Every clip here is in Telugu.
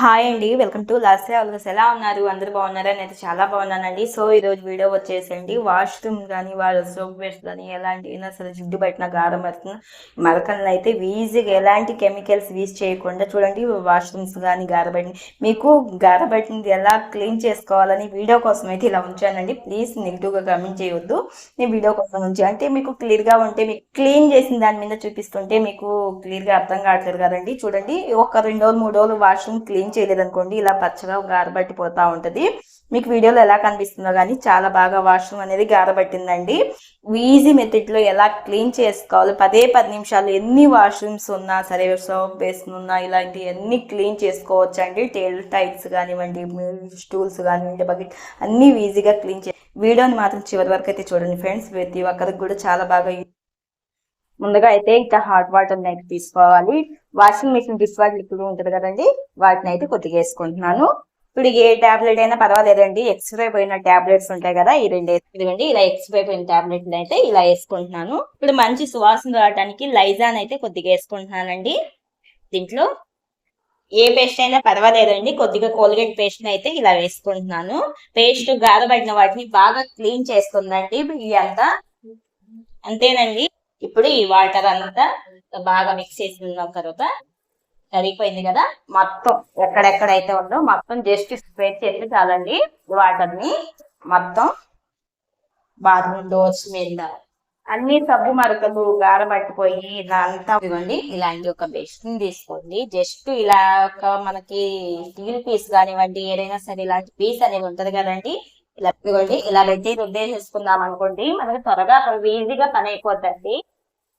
హాయ్ అండి. వెల్కమ్ టు లాస్ట్ ఆల్గస్ ఎలా ఉన్నారు? అందరు బాగున్నారా? నేను చాలా బాగున్నానండి. సో ఈ రోజు వీడియో వచ్చేసండి వాష్రూమ్ కానీ వాళ్ళ సోప్ వేస్ట్ కానీ ఎలాంటి అయినా సరే జిడ్డు బయటన గారం మరకన మరకలను అయితే ఈజీగా ఎలాంటి కెమికల్స్ యూజ్ చేయకుండా చూడండి వాష్రూమ్స్ కానీ గారబట్టిన మీకు గారబట్టినది ఎలా క్లీన్ చేసుకోవాలని వీడియో కోసం అయితే ఇలా ఉంచానండి. ప్లీజ్ నెగిటివ్గా కమెంట్ చేయొద్దు. నేను వీడియో కోసం ఉంచి. అంటే మీకు క్లియర్గా ఉంటే మీకు క్లీన్ చేసిన దాని మీద చూపిస్తుంటే మీకు క్లియర్గా అర్థం కావట్లేదు కదండి. చూడండి ఒక రెండు రోజులు మూడు రోజులు వాష్రూమ్ క్లీన్ చేయలేదు అనుకోండి ఇలా పచ్చగా గారబట్టి పోతా మీకు వీడియోలో ఎలా కనిపిస్తుందో కానీ చాలా బాగా వాష్రూమ్ అనేది గారబట్టిందండి ఈజీ మెథడ్లో ఎలా క్లీన్ చేసుకోవాలి పదే పది నిమిషాలు ఎన్ని వాష్రూమ్స్ ఉన్నా సరే సోప్ బేసిన్ ఉన్నా ఇలాంటి అన్ని క్లీన్ చేసుకోవచ్చండి. టేబుల్ టేల్ టైల్స్ కానివ్వండి స్టూల్స్ కానివ్వండి బకెట్ అన్ని ఈజీగా క్లీన్ చే వీడియోని మాత్రం చివరి వరకు అయితే చూడండి ఫ్రెండ్స్. ప్రతి ఒక్కరికి కూడా చాలా బాగా ముందుగా అయితే ఇట్లా హాట్ వాటర్ నైట్ తీసుకోవాలి. Washing machine dish wash liquid ఉంటుంది కదండి వాటిని అయితే కొద్దిగా వేసుకుంటున్నాను. ఇప్పుడు ఏ టాబ్లెట్ అయినా పర్వాలేదండి ఎక్స్పైర్ పోయిన టాబ్లెట్స్ ఉంటాయి కదా ఈ రెండు ఇదిగోండి ఇలా ఎక్స్పైర్ పోయిన టాబ్లెట్ అయితే ఇలా వేసుకుంటున్నాను. ఇప్పుడు మంచి సువాసన రావడానికి లైజాన్ అయితే కొద్దిగా వేసుకుంటున్నానండి. దీంట్లో ఏ పేస్ట్ అయినా పర్వాలేదండి కొద్దిగా కోల్గేట్ పేస్ట్ అయితే ఇలా వేసుకుంటున్నాను. పేస్ట్ గారబడిన వాటిని బాగా క్లీన్ చేస్తుందండి ఇవి అంతా అంతేనండి ఇప్పుడు ఈ వాటర్ అంతా బాగా మిక్స్ చేసిన తర్వాత సరిపోయింది కదా? మొత్తం ఎక్కడెక్కడైతే ఉందో మొత్తం జస్ట్ స్ప్రెడ్ చేస్తే చాలండి వాటర్ని మొత్తం బాత్రూమ్ డోర్స్ మీద. అన్ని సబ్బు మరకలు గార పట్టిపోయి ఇలా అంతా ఇవ్వండి ఇలాంటి ఒక బెస్ట్ తీసుకోండి. జస్ట్ ఇలా ఒక మనకి స్టీల్ పీస్ కానివ్వండి ఏదైనా సరే ఇలాంటి పీస్ అనేది ఉంటది కదండి. ఇలా ఇవ్వండి ఇలా పెట్టి రుద్దేసేసుకుందాం అనుకోండి మనకి త్వరగా ఈజీగా పని అయిపోతుంది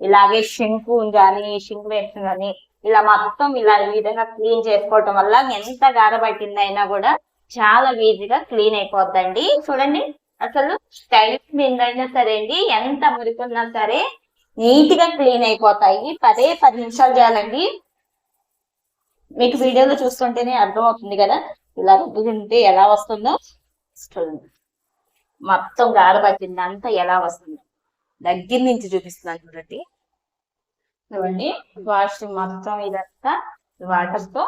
ఇలాగే షింకు కానీ షింక్ వేస్ట్ కానీ ఇలా మొత్తం ఇలా ఈ విధంగా క్లీన్ చేసుకోవటం వల్ల ఎంత గారబట్టింది అయినా కూడా చాలా ఈజీగా క్లీన్ అయిపోద్దండి. చూడండి అసలు స్టైల్స్ మీద అయినా సరే అండి ఎంత మురికున్నా సరే నీట్గా క్లీన్ అయిపోతాయి. పదే పది నిమిషాలు చేయాలండి. మీకు వీడియోలో చూస్తుంటేనే అర్థమవుతుంది కదా ఇలా రుబ్బుకుంటే ఎలా వస్తుందో. చూడండి మొత్తం గారబట్టింది అంతా ఎలా వస్తుందో. దగ్గర నుంచి చూపిస్తున్నాను చూడండి. చూడండి. వాష్ మొత్తం ఇదంతా వాటర్తో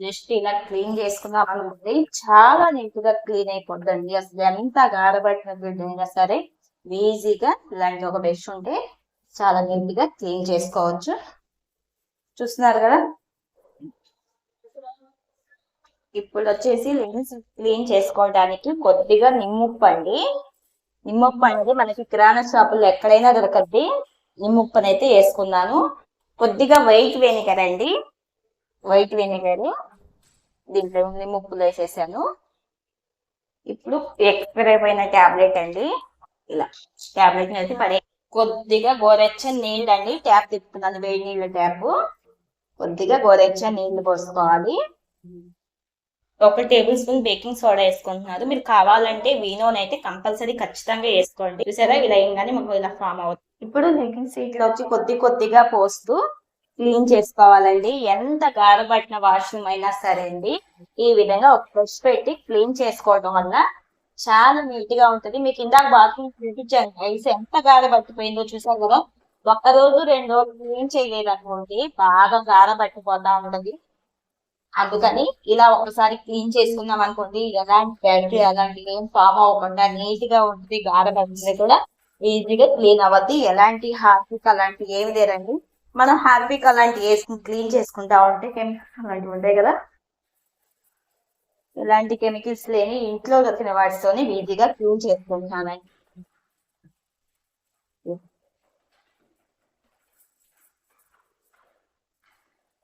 జస్ట్ ఇలా క్లీన్ చేసుకున్నాం అనుకుంటే చాలా నీట్గా క్లీన్ అయిపోద్దండి. అసలు ఎంత గారబట్టిన బిడ్డ సరే ఈజీగా ఇలాంటి ఒక బ్రష్ ఉంటే చాలా నీట్గా క్లీన్ చేసుకోవచ్చు. చూస్తున్నారు కదా? ఇప్పుడు వచ్చేసి లెన్స్ క్లీన్ చేసుకోవడానికి కొద్దిగా నిమ్ముప్పు అండి. నిమ్మప్పు అండి మనకి కిరాణా షాపుల్లో ఎక్కడైనా దొరకద్ది. నిమ్మప్పని అయితే వేసుకున్నాను. కొద్దిగా వైట్ వెనిగర్ అండి. వైట్ వెనిగర్ దీంట్లో నిమ్మప్పులు వేసేసాను. ఇప్పుడు ఎక్స్పైర్ అయిపోయిన ట్యాబ్లెట్ అండి. ఇలా ట్యాబ్లెట్ అయితే పడే కొద్దిగా గోరెచ్చని నీళ్ళు అండి. ట్యాప్ తిప్పుతున్నాను వేడి నీళ్ళ ట్యాప్. కొద్దిగా గోరెచ్చని నీళ్ళు పోసుకోవాలి. ఒక టేబుల్ స్పూన్ బేకింగ్ సోడా వేసుకుంటున్నారు. మీరు కావాలంటే వీనోన్ అయితే కంపల్సరీ ఖచ్చితంగా వేసుకోండి. చూసారా? ఇలా ఏంగానే మాకు ఇలా ఫామ్ అవుతుంది. ఇప్పుడు బేకింగ్ సీట్లో వచ్చి కొద్ది కొద్దిగా పోస్తూ క్లీన్ చేసుకోవాలండి. ఎంత గారబట్టిన వాష్రూమ్ అయినా సరే అండి ఈ విధంగా ఒక బ్రష్ పెట్టి క్లీన్ చేసుకోవడం వల్ల చాలా నీట్గా ఉంటది. మీకు ఇందాక బాత్రూమ్ చూపించాను ఐస్ ఎంత గారబట్టిపోయిందో చూసారు కదా? ఒక్క రోజు రెండు రోజులు క్లీన్ చేయలేదు అనుకోండి బాగా గారబట్టిపోతా ఉంటది. అందుకని ఇలా ఒకసారి క్లీన్ చేసుకుందాం అనుకోండి. ఎలాంటి బ్యాటరీ అలాంటివి ఏం ఫామ్ అవ్వకుండా నీట్గా ఉంటుంది గారబట్టినది కూడా ఈజీగా క్లీన్ అవ్వద్ది. ఎలాంటి హార్పిక్ అలాంటివి ఏమి లేరండి మనం హార్పిక్ అలాంటివి వేసుకుని క్లీన్ చేసుకుంటా ఉంటే కెమికల్స్ అలాంటివి ఉంటాయి కదా. ఇలాంటి కెమికల్స్ లేని ఇంట్లో దొరికిన వాటితోనే ఈజీగా క్లీన్ చేసుకుంటానండి.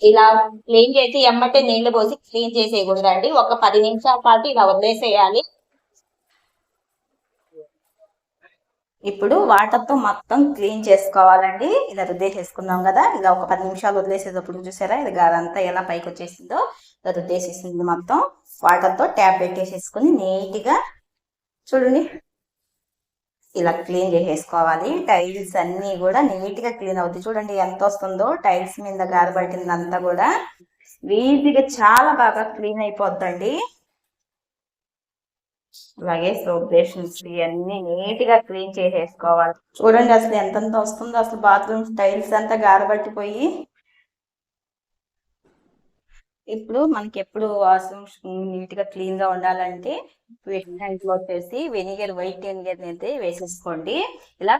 ఇలా క్లీన్ చేసి ఎమ్మటే నీళ్ళు పోసి క్లీన్ చేసేయకూడదండి ఒక పది నిమిషాల పాటు ఇలా వదిలేసేయాలి. ఇప్పుడు వాటర్తో మొత్తం క్లీన్ చేసుకోవాలండి. ఇలా రుద్దేసేసుకున్నాం కదా. ఇలా ఒక పది నిమిషాలు వదిలేసేటప్పుడు చూసారా? ఇది గారంతా ఎలా పైకి వచ్చేసిందో ఇలా రుద్దేసేసింది మొత్తం. వాటర్తో ట్యాప్ పెట్టేసేసుకుని నీట్గా చూడండి. ఇలా క్లీన్ చేసేసుకోవాలి. టైల్స్ అన్ని కూడా నీట్గా క్లీన్ అవుతాయి. చూడండి ఎంత వస్తుందో టైల్స్ మీద గారబట్టిందంతా కూడా. ఈజీగా చాలా బాగా క్లీన్ అయిపోద్దండి. అలాగే సోపేషన్స్ ఇవన్నీ నీట్గా క్లీన్ చేసేసుకోవాలి. చూడండి అసలు ఎంతంత వస్తుందో అసలు బాత్రూమ్ టైల్స్ అంతా గారబట్టిపోయి. ఇప్పుడు మనకి ఎప్పుడు వాష్రూమ్ నీట్గా క్లీన్గా ఉండాలంటే వచ్చేసి వెనిగర్ వైట్ వెనిగర్ అయితే వేసేసుకోండి. ఇలా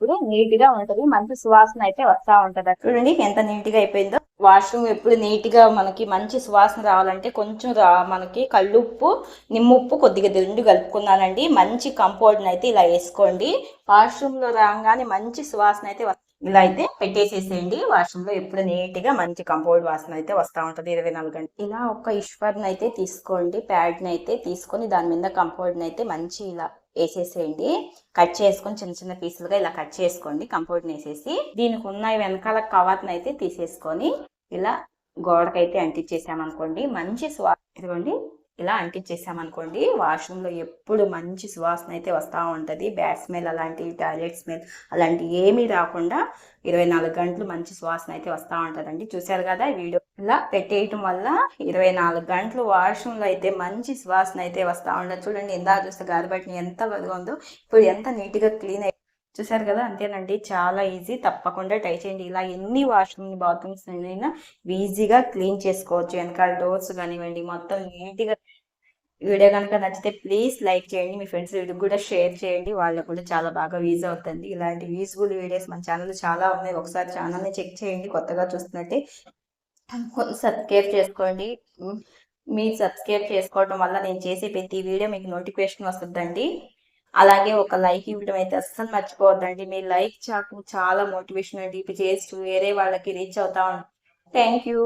ఇప్పుడు నీట్గా ఉంటది. మంచి సువాసన అయితే వస్తా ఉంటది చూడండి ఎంత నీట్గా అయిపోయిందో. వాష్రూమ్ ఎప్పుడు నీట్గా మనకి మంచి సువాసన రావాలంటే కొంచెం రా మనకి కళ్ళుప్పు నిమ్ముప్పు కొద్దిగా రెండు కలుపుకున్నానండి. మంచి కంపౌండ్ అయితే ఇలా వేసుకోండి. వాష్రూమ్లో రాగానే మంచి సువాసన అయితే. ఇలా అయితే పెట్టేసేసేయండి. వాష్రూమ్లో ఎప్పుడు నీట్గా మంచి కంపౌండ్ వాసన అయితే వస్తూ ఉంటుంది ఇరవై నాలుగు గంటలు ఇలా ఒక ఇష్వర్ని అయితే తీసుకోండి. ప్యాడ్ని అయితే తీసుకొని దాని మీద కంపౌండ్ అయితే మంచి ఇలా వేసేసేయండి. కట్ చేసుకొని చిన్న చిన్న పీసులుగా ఇలా కట్ చేసుకోండి. కంపౌండ్ని వేసేసి దీనికి ఉన్న వెనకాల కవర్ని అయితే తీసేసుకొని ఇలా గోడకైతే అంటించేసామనుకోండి మంచి స్వా ఇదిగోండి. ఇలా అంటించేసామనుకోండి వాష్రూమ్లో ఎప్పుడు మంచి సువాసన అయితే వస్తూ ఉంటది. బ్యాడ్ స్మెల్ అలాంటి టాయిలెట్ స్మెల్ అలాంటి ఏమీ రాకుండా ఇరవై నాలుగు గంటలు మంచి సువాసన అయితే వస్తూ ఉంటదండి. చూశారు కదా ఈ వీడియో ఇలా పెట్టేయటం వల్ల ఇరవై నాలుగు గంటలు వాష్రూమ్లో అయితే మంచి సువాసన అయితే వస్తూ ఉండదు చూడండి ఇందా చూస్తే గాలిబట్టిన ఎంత ఉందో ఇప్పుడు ఎంత నీట్గా క్లీన్ చూసారు కదా అంతేనండి. చాలా ఈజీ. తప్పకుండా ట్రై చేయండి. ఇలా ఎన్ని వాష్రూమ్ బాత్రూమ్స్ అయినా ఈజీగా క్లీన్ చేసుకోవచ్చు. వెనకాల డోర్స్ కానివ్వండి మొత్తం నీట్గా వీడియో కనుక నచ్చితే ప్లీజ్ లైక్ చేయండి మీ ఫ్రెండ్స్ వీడికి కూడా షేర్ చేయండి. వాళ్ళకు కూడా చాలా బాగా యూజ్ అవుతుంది. ఇలాంటి యూజ్ఫుల్ వీడియోస్ మన ఛానల్ చాలా ఉన్నాయి. ఒకసారి ఛానల్ని చెక్ చేయండి కొత్తగా చూస్తున్నట్టే. సబ్స్క్రైబ్ చేసుకోండి. మీరు సబ్స్క్రైబ్ చేసుకోవడం వల్ల నేను చేసే ప్రతి వీడియో మీకు నోటిఫికేషన్ వస్తుందండి. అలాగే ఒక లైక్ ఇవ్వడం అయితే అస్సలు మర్చిపోవద్దండి. మీ లైక్ చాకు చాలా మోటివేషన్ అండి. ఇప్పుడు చేస్తూ వేరే వాళ్ళకి రీచ్ అవుతా ఉంటాం థ్యాంక్ యూ